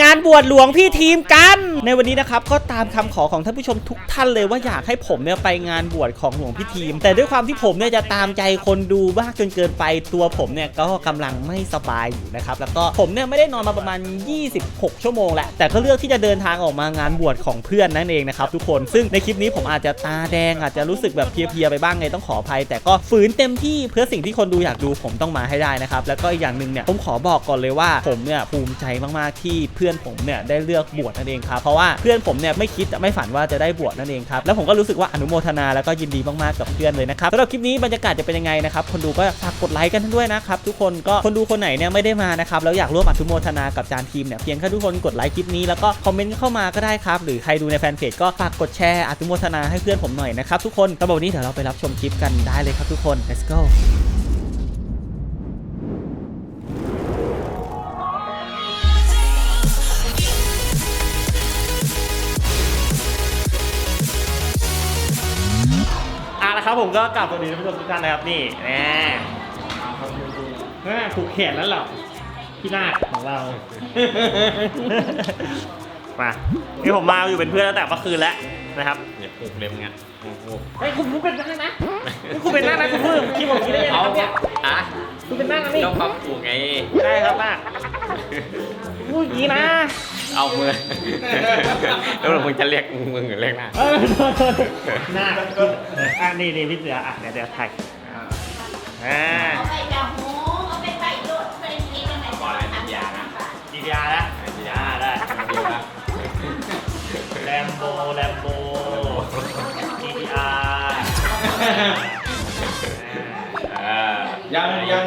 งานบวชหลวงพี่ทีมกัน ในวันนี้นะครับก็ตามคำขอของท่านผู้ชมทุกท่านเลยว่าอยากให้ผมเนี่ยไปงานบวชของหลวงพี่ทีม แต่ด้วยความที่ผมเนี่ยจะตามใจคนดูมากจนเกินไปตัวผมเนี่ยก็กำลังไม่สบายอยู่นะครับแล้วก็ผมเนี่ยไม่ได้นอนมาประมาณ 26 ชั่วโมงแหละแต่ก็เลือกที่จะเดินทางออกมางานบวชของเพื่อนนั่นเองนะครับทุกคนซึ่งในคลิปนี้ผมอาจจะตาแดงอาจจะรู้สึกแบบเพลียๆไปบ้างไงต้องขออภัย แต่ก็ฝืนเต็มที่เพื่อสิ่งที่คนดูอยากดูผมต้องมาให้ได้นะครับแล้วก็อีกอย่างหนึ่งเนี่ยผมขอบอกก่อนเลยว่าผมเนี่ยภูมิใจมากๆที่เพื่อนผมเนี่ยได้เลือกบวชนั่นเองครับเพราะว่าเพื่อนผมเนี่ยไม่คิดไม่ฝันว่าจะได้บวชนั่นเองครับแล้วผมก็รู้สึกว่าอนุโมทนาแล้วก็ยินดีมากๆกับเพื่อนเลยนะครับสำหรับคลิปนี้บรรยากาศจะเป็นยังไงนะครับคนดูก็ฝากกดไลค์กันด้วยนะครับทุกคนก็คนดูคนไหนเนี่ยไม่ได้มานะครับแล้วอยากร่วมอนุโมทนากับจานทีมเนี่ยเพียงแค่ทุกคนกดไลค์คลิปนี้แล้วก็คอมเมนต์เข้ามาก็ได้ครับหรือใครดูในแฟนเพจก็ฝากกดแชร์อนุโมทนาให้เพื่อนผมหน่อยนะครับทุกคนสำหรับวันนี้เดี๋ยวเราไปรับชมคลิปกันได้เลยครับทุกคน let's go ผมก็กลับสวัสดีท่านผู้ชมทุกท่านนะครับนี่แน่แน่ผูกแขนแล้วเหรอพี่นาคของเรา มานี่ผมมาอยู่เป็นเพื่อนตั้งแต่เมื่อคืนแล้วนะครับเนี่ยปลูกเล็มเงี้ยปลูกปลูกไอ้ยคุณคุณเป็นนั่งนะคุณเป็นนั่งนะคุณเพิ่มคิดผมคิดได้ยังไงเอาครับเนี่ยอะคุณเป็นนั่งนะนี่ต้องพับปลูกไง ได้ครับนาคพูดอย่างนี้นะ เอามือ แล้วมึงจะเรียกมึงหรือเรียกหน้า เออโทษโทษหน้าอะนี่นี่พี่เสืออะเดี๋ยวเดี๋ยวถ่ายอ่าเอาไปดาวโหเอาไปไปโดดไปกินยังไงก่อนอะไรนิยานะจีดีอาร์นะจีดีอาร์ได้เดียวนะแลมโบแลมโบ GTR เอ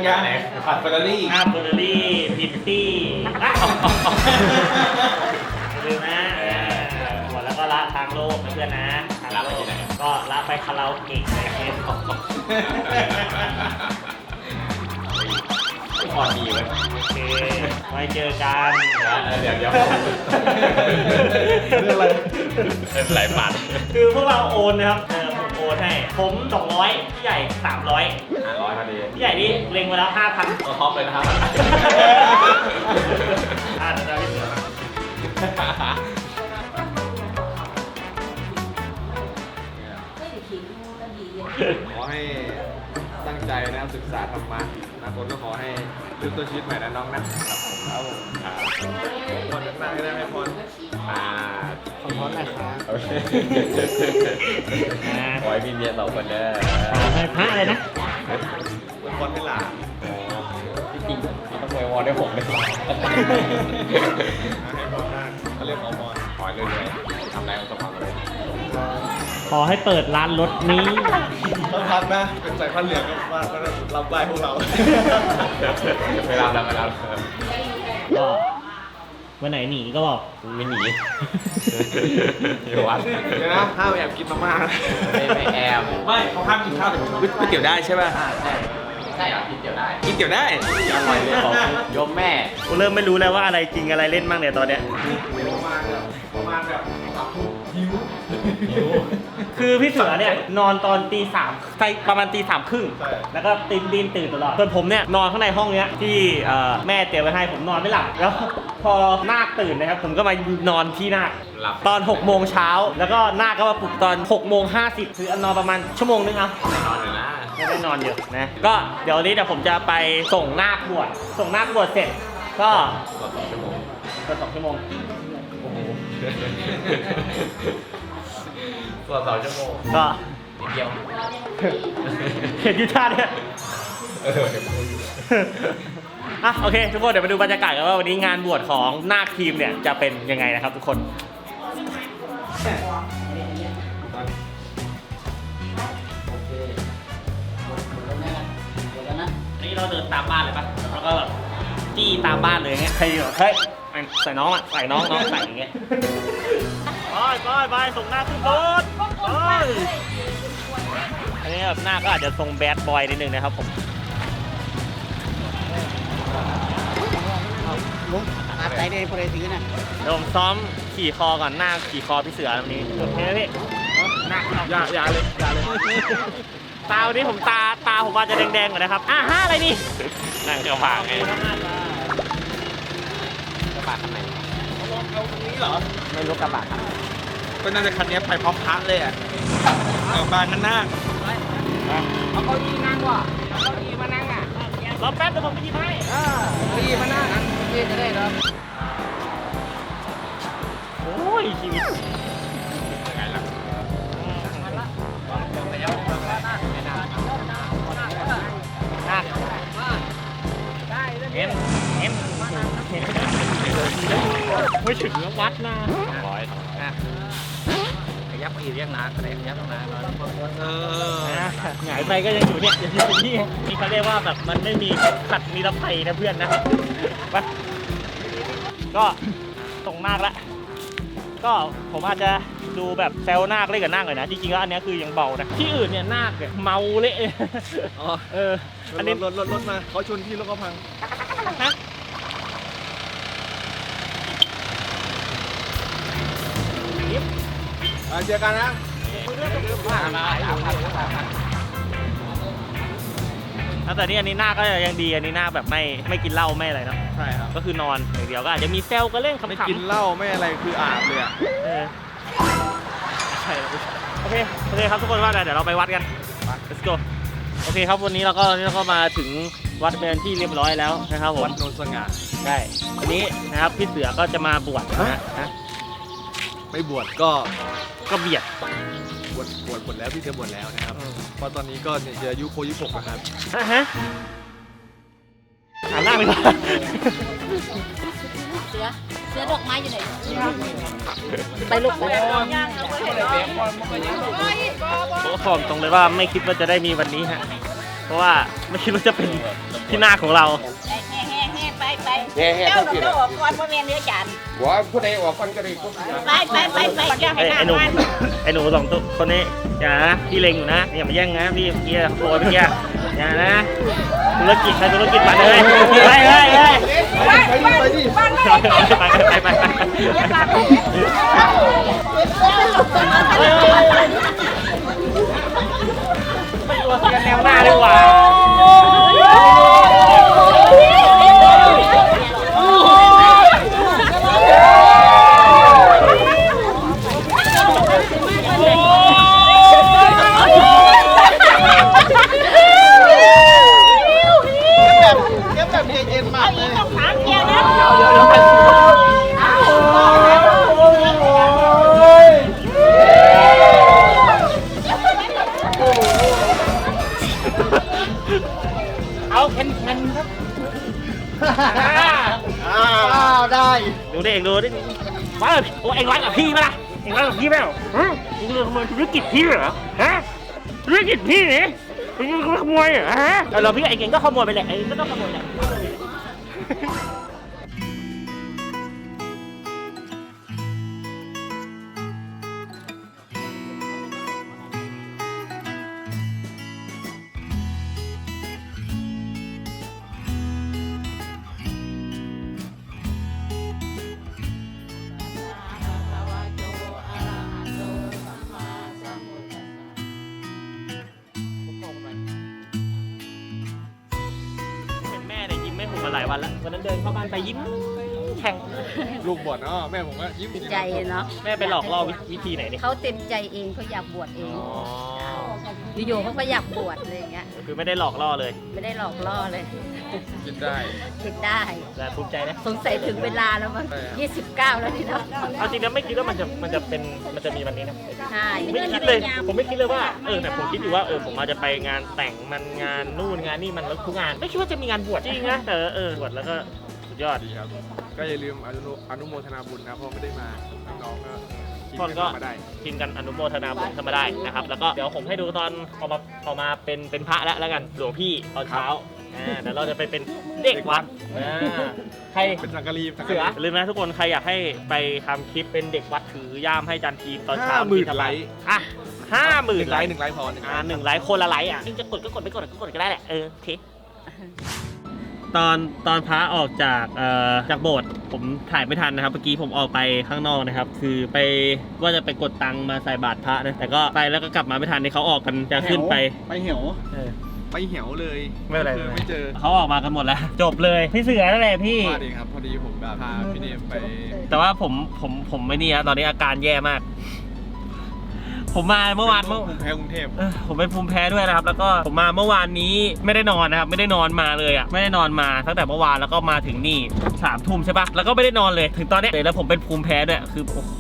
ยังยังยังผัดเฟอร์รารี่อาร์เบอร์รี่พิตตี้อะอย่าลืมนะเออหมดแล้วก็ละทางโลกนะเพื่อนนะทางโลกก็ละไปคาราโอเกะในเฟซพอดีเว้ยโอเคไว้เจอกัน เดี๋ยวเดี๋ยวเรื่องอะไรหลายปัด คือพวกเราโอนนะครับเออผมโอ นให้ ผม 200พี่ใหญ่ 300ห้าร้อยพอดีพี่ใหญ่นี่เล็งไว้แล้ว5,000ก็ฮอปเลยนะครับอ่าเดี๋ยวพี่เสือมาไม่ได้ขิงก็ดีเลยขอให้ตั้งใจนะครับศึกษาธรรมะอนาคตก็ขอให้เริ่มต้นชีวิตใหม่นะน้องนะครับผมครับผมครับพรมากๆได้ไหมพรอ่า ขอพรหน่อยครับโอเคขอให้พี่เมียสองคนเด้อพระอะไรนะพรให้หลานที่จริงพี่ต้องอวยวอนให้ผมเลยให้พรมากเขาเรียกขอพรขอให้เรื่อยๆทำอะไรก็ต้องทำเลยขอให้เปิดร้านรถนี้ต้องพักนะ เป็นสายพันธุ์เหลืองก็ว่าก็รับไหว้พวกเรา เวลาแล้วเวลาก็ วันไหนหนีก็บอกไม่หนี อยู่วัดเดี๋ยวนะห้ามแอบกินมาม่านะไม่ไม่แอบไม่เขาห้ามกินข้าวแต่ก๋วยเตี๋ยวได้ใช่ป่ะใช่ใช่เหรอกินเดี๋ยวได้กินเตี๋ยวได้อร่อยเลยของโยมแม่กูเริ่มไม่รู้แล้วว่าอะไรจริงอะไรเล่นบ้างเนี่ยตอนเนี้ยประมาณแบบประมาณแบบสามทุ่มหิวคือพี่เสือเนี่ยนอนตอนตีสามไปประมาณตีสามครึ่งใช่แล้วก็ตื่นดินตื่นตลอดส่วนผมเนี่ยนอนข้างในห้องเนี้ยที่เอ่อแม่เตรียมไว้ให้ผมนอนไม่หลับแล้วพ อนาคตื่นนะครับ ผมก็มานอนที่นาคหลับ ตอน6โมงเช้าแล้วก็นาคก็มาปลุกตอน6โมง50คือนอนประมาณชั่วโมงนึงเอาไม่นอนเลยนะไม่ได้นอนเยอะนะ ก็เดี๋ยววันนี้เดี๋ยวผมจะไปส่งนาคบวชส่งนาคบวชเสร็จ ก็กว่าสองชั่วโมงก็สองชั่วโมง โอ้โหกว่าสองชั่วโมงก็ นิดเดียว เห็นอยุท่าเนี่ย เออ อะโอเคทุกคนเดี๋ยวไปดูบรรยากาศกันว่าวันนี้งานบวชของนาคทีมเนี่ยจะเป็นยังไงนะครับทุกคนอันนี้เราเดินตามบ้านเลยปะแล้วก็แบบจี้ตามบ้านเลยอย่างเงี้ยใครแบบเฮ้ยใส่น้องอะใส่น้องน้องใส่อย่างเงี้ยไปไปไปส่งหน้าขึ้นรถไปอันนี้แบบหน้าก็อาจจะทรงแบดบอยนิดนึงนะครับผม อะไรเนี่ยพอได้ซื้อน่ะเดี๋ยวผมซ้อมขี่คอก่อนหน้าขี่คอพี่เสือวันนี้โอเคไหมพี่หน้าอย่าอย่าเลยอย่าเลยตาวันนี้ผมตาตาผมอาจจะแดงๆก่อนนะครับอะห้าอะไรนี่นั่งกระบะไงห้าจ้ากระบะทำไมเอาตรงนี้เหรอไม่รู้กระบะครับก็น่าจะคันนี้ไปพร้อมพระเลยอะเอาบานนั่นหน้าเอาเก้าอี้นั่งว่ะเอาเก้าอี้มานั่งอะ รอแป๊บเดี๋ยวผมไปหยิบให้เออเก้าอี้มานั่งอะนี่จะได้เหรอโอ้ยชีวิตเอ็มเอ็มไม่ถึงแล้ววัดนะร้อยข ยับอีกเรียกนาขยับตรงนั้นเออหงายไปก็ยังอยู่เนี่ยยังอยู่นี่นี่เขาเรียกว่าแบบมันไม่มีขัดนิรภัยนะเพื่อนนะไปก็ตรงนาคละก็ผมอาจจะดูแบบแซวนาคเล่นกับนาคหน่อยนะจริงๆแล้วอันนี้คือยังเบานะที่อื่นเนี่ยนาคเนี่ยเมาเละอ๋อเอออันนี้รถรถรถมาเขาชนพี่รถก็พังฮะ อะเจอกันนะแล้วแต่นี่อันนี้หน้าก็ยังดีอันนี้หน้าแบบไม่ไม่กินเหล้าไม่อะไรเนาะใช่ครับก็คือนอนอย่างเดียวก็อาจจะมีแซวก็เล่นขำๆไม่กินเหล้าไม่อะไรคืออาบเลยอะเออใช่แล้วโอเคโอเคครับทุกคนว่าไงเดี๋ยวเราไปวัดกัน let's go โอเคครับวันนี้เราก็วันนี้เราก็มาถึงวัดเป็นที่เรียบร้อยแล้วนะครับผมวัดโนนสง่าใช่วันนี้นะครับพี่เสือก็จะมาบวชนะฮะฮะ ไม่บวชก็ก็เบียด บวชบวชบวชแล้วพี่จะบวชแล้วนะครับเพราะตอนนี้ก็เนี่ยจะอายุโคยุหกนะครับฮะฮะหันหน้าไปก่อนเสือเสือดอกไม้อยู่ไหนไปลูกไปย่างเอาไว้ให้น้องผมบอกตรงเลยว่าไม่คิดว่าจะได้มีวันนี้ฮะ เพราะว่าไม่คิดว่าจะเป็นที่หน้าของเราแห่แห่แห่ไป เจ้าหนุ่มเจ้าออกก่อนพ่อแม่เนื้อจานว่าผู้ใดออกคนก็ได้ไปไปไปไปย่าให้ไอ้หน้าไอ้หนูบ้านไอ้หนูสองตัวคนนี้อย่านะพี่เล็งอยู่นะอย่ามาแย่งนะพี่เมื่อกี้โวยเมื่อกี้อย่านะธุรกิจใครธุรกิจมาเลยไปไปไปไปไปดิบ้านไม่ไปไปไปไปไปเดี๋ยวบ้านไม่ตัวเสียแนวหน้าดีกว่าเอา อ้าวได้ดูดิเองดูดิว่าโอ้เองรักกับพี่ไหมล่ะเองรักกับพี่ไหมเหรอฮะเองขโมยธุรกิจพี่เหรอฮะธุรกิจพี่นี่เองขโมยเหรอฮะเอาเราพี่ไอ้เก่งก็ขโมยไปแหละไอ้ก็ต้องขโมยแหละ มไม่หุบมาหลายวันแล้ววันนั้นเดินเข้าบ้านไปยิ้มแข่งลูกบวชเนาะแม่ผมก็ยิ้มติดใจเนาะแม่ไปหลอกล่อวิธีไหนเนี่ยเขาเต็มใจเองเขาอยากบวชเองอ๋ออยู่ๆเขาก็อยากบวชอะไรอย่างเงี้ยคือไม่ได้หลอกล่อเลย ไม่ได้หลอกล่อเลย กินได้คิดได้แต่ภูมิใจนะ สงสัยถึงเวลาแล้วมั้งใช่ครับยี่สิบเก้าแล้วนี่เนาะเอาจริงนะไม่คิดว่ามันจะมันจะเป็นมันจะมีวันนี้นะใช่ไม่คิดเลย ผมไม่คิดเลยว่าเออแต่ผมคิดอยู่ว่าเออผมอาจจะไปงานแต่งมันงานนู่นงานนี่มันแล้วทุกงาน ไม่คิดว่าจะมีงานบวชจริงนะแต่เออบวชแล้วก็สุดยอดดีครับ ก็อย่าลืมอนุอนุโมทนาบุญนะเพราะไม่ได้มาน้องๆก็คิดคนกันก็มาได้กินกันอนุโมทนาบุญธรรมได้นะครับ แล้วก็เดี๋ยวผมให้ดูตอนพอมาพอมาเป็นเป็นพระแล้วแล้วกันหลวงพี่ตอนเช้า อ่าเดี๋ยวเราจะไปเป็นเด็กวัดอ่าใคร เป็นสังกะรีสังกะเสือรีลืมนะทุกคนใครอยากให้ไปทำคลิปเป็นเด็กวัดถือย่ามให้จันทีตอนเช้าห้าหมื่นที่ทำไลค์อะห้าหหมื่นึ่นงไลไลค์ค์หนึ่งไลค์พอหนึ่งอ่าหนึ่งไลค์คนละไลค์อะจริงจะกดก็กดไม่กดก็กดก็ได้แหละเออโอเคตอนตอนพระออกจากเอ่อจากโบสถ์ผมถ่ายไม่ทันนะครับเมื่อกี้ผมออกไปข้างนอกนะครับ คือไปว่าจะไปกดตังค์มาใส่บาตรพระนะแต่ก็ไปแล้วก็กลับมาไม่ทันที่เขาออกกันจะขึ้นไป ไปเหี่ยวเออไปไป เหี่ยวเลยไม่เป็นไร คือไม่เจอเขาออกมากันหมดแล้ว จบเลยพี่เสือนั่นแหละพี่มาดีครับพอดีผมแบบพาพี่เนมไปแต่ว่าผมผมผมไม่นี่นะตอนนี้อาการแย่มาก ผมมาเมื่อวานเมื่อภูมิแพ้กรุงเทพ เออผมเป็นภูมิแพ้ด้วยนะครับ แล้วก็ผมมาเมื่อวานนี้ไม่ได้นอนนะครับ ไม่ได้นอนมาเลยอะไม่ได้นอนมาตั้งแต่เมื่อวานแล้วก็มาถึงนี่สามทุ่มใช่ปะแล้วก็ไม่ได้นอนเลยถึงตอนเนี้ยแล้วผมเป็นภูมิแพ้ด้วยคือโอ้โห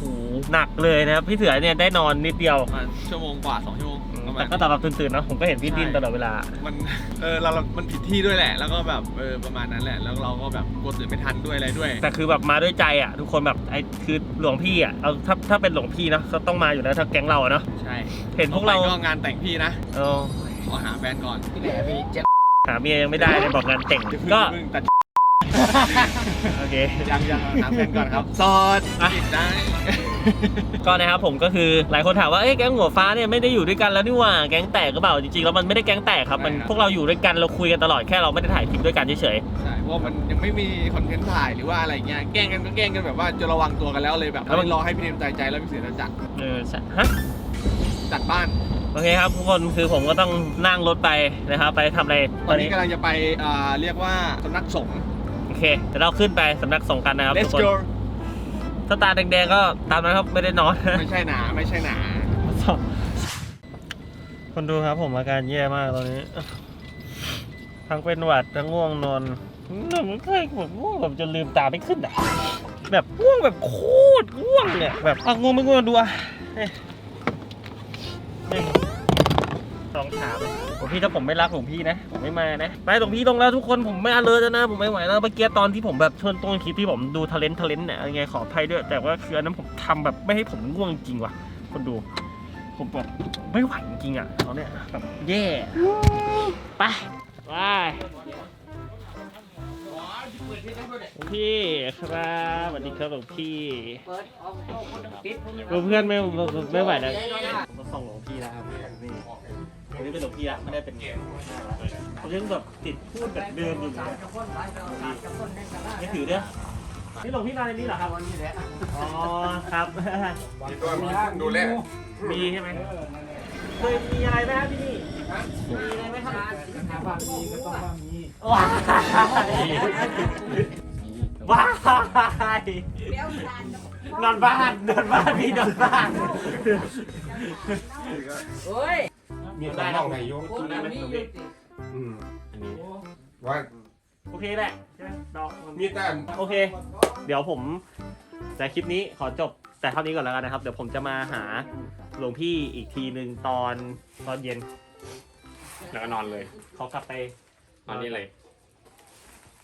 หนักเลยนะครับพี่เสือเนี่ยได้นอนนิดเดียว ประมาณชั่วโมงกว่าสองชั่วโมง ประมาแต่ณก็ตอนรับตื่นๆเนอะผมก็เห็นพี่ดิ้นตลอดเวลา มันเออเราเรามันผิดที่ด้วยแหละ แล้วก็แบบเออประมาณนั้นแหละ แล้วเราก็แบบกลัวตื่นไม่ทันด้วยอะไรด้วย แต่คือแบบมาด้วยใจอะทุกคนแบบไอ้คือหลวงพี่อะเอาถ้าถ้าเป็นหลวงพี่เนอะก็ต้องมาอยู่แล้วถ้าแก๊งเราอะเนาะใช่เห็นพวกเราต่อไปก็งานแต่งพี่นะเออขอหาแฟนก่อนที่ไหนพี่เจ็ดหาเมียยังไม่ได้เลยบอกงานแต่งอย่าเพิ่งก็อย่าเพิ่งแต่ โอเคยังยังหาแฟนก่อนครับโสดอะจีบได้ก็นะครับผมก็คือหลายคนถามว่าเอ้ยแก๊งหัวฟ้าเนี่ยไม่ได้อยู่ด้วยกันแล้วนี่หว่าแก๊งแตกก็เปล่าจริงๆแล้วมันไม่ได้แก๊งแตกครับมันพวกเราอยู่ด้วยกันเราคุยกันตลอดแค่เราไม่ได้ถ่ายคลิปด้วยกันเฉยใช่เพราะว่ามันยังไม่มีคอนเทนต์ถ่ายหรือว่าอะไรเงี้ยแกล้งกันก็แกล้งกันแบบว่าจะระวังตัวกันแล้วเลยแบบแล้วรอให้พี่เนมใจใจแล้วพี่เสือจะจัดๆเออใช่ฮะจัดบ้าน โอเคครับทุกคนคือผมก็ต้องนั่งรถไปนะครับไปทำอะไรตอนนี้กำลังจะไปอ่าเรียกว่าสำนักสงฆ์โอ เคเดี๋ยวเราขึ้นไปสำนักสงฆ์กันนะครับทุ Let's กคน go ถ้าตาแดงๆก็ตามนั้นครับไม่ได้นอน ไม่ใช่หนาไม่ใช่หนา คนดูครับผมอาการแย่มากตอนนี้ ทั้งเป็นหวัดทั้งง่วงนอนไม่เคยแบบง่วงแบบจนลืมตาไม่ขึ้นอะแบบง่วงแบบโคตรง่วงเนี่ยแบบอะง่วงไม่ง่วงดูอะเอ้ยเอ้ย สองถามหลวงพี่ถ้าผมไม่รักหลวงพี่นะ ผมไม่มานะไปหลวงพี่ตรงแล้วทุกคนผมไม่อาเลยแล้วนะ ผมไม่ไหวแล้วเมื่อกี้ตอนที่ผมแบบชวนต้นคลิปที่ผมดูทะเลนทะเลนเนี่ยยังไงขออภัยด้วย แต่ว่าคืออันนั้นผมทำแบบไม่ให้ผมง่วงจริงว่ะ คนดู ผมแบบไม่ไหวจริงอะตอนเนี้ยแบบแย่ไปไปหลวงพี่ครับสวัสดีครับหลวงพี่เพื่อนไม่ไม่ไหวแล้วส่งหลวงพี่แล้วครับนี่ วันนี้เป็นหลวงพี่ละไม่ได้เป็นผมยังแบบติดพูดแบบเดิมอยู่เลยจะคนหลายจะคนในตลาดไม่ถือเด้อนี่หลวงพี่มาในนี้เหรอครับวันนี้แหละอ๋อครับ มีตัวมีคนดูแลมีใช่ไหมเคยมีอะไรไหมครับที่นี่มีอะไรไหมครับบางทีก็ต้องบางทีว้ายว้ายนอนบ้านนอนบ้านพี่นอนบ้านเฮ้ย มีคนมองในยุคนนั้นมีอยู่ติอืมอันนี้ว่าโอเคแหละใช่ไหมดอกมันมีแต่โอเค เดี๋ยวผมแต่คลิปนี้ขอจบแต่เท่านี้ก่อนแล้วกันนะครับ เดี๋ยวผมจะมาหาหลวงพี่อีกทีหนึ่งตอนตอนเย็นแล้วก็นอนเลย เขากลับไปนอนนี่เลย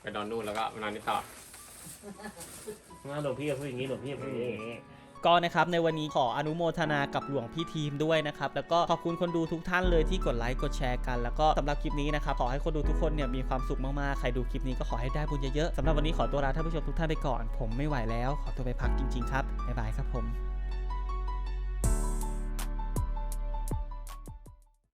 ไปนอนนู่นแล้วก็มานอนนี่ต่อ ว่าหลวงพี่จะพูดอย่างนี้หลวงพี่จะพูดอย่างนี้ ก็นะครับในวันนี้ขออนุโมทนากับหลวงพี่ทีมด้วยนะครับ แล้วก็ขอบคุณคนดูทุกท่านเลยที่กดไลค์กดแชร์กัน แล้วก็สำหรับคลิปนี้นะครับขอให้คนดูทุกคนเนี่ยมีความสุขมากๆ ใครดูคลิปนี้ก็ขอให้ได้บุญเยอะๆสำหรับวันนี้ขอตัวลาท่านผู้ชมทุกท่านไปก่อน ผมไม่ไหวแล้ว ขอตัวไปพักจริงๆครับบ๊ายบายครับผม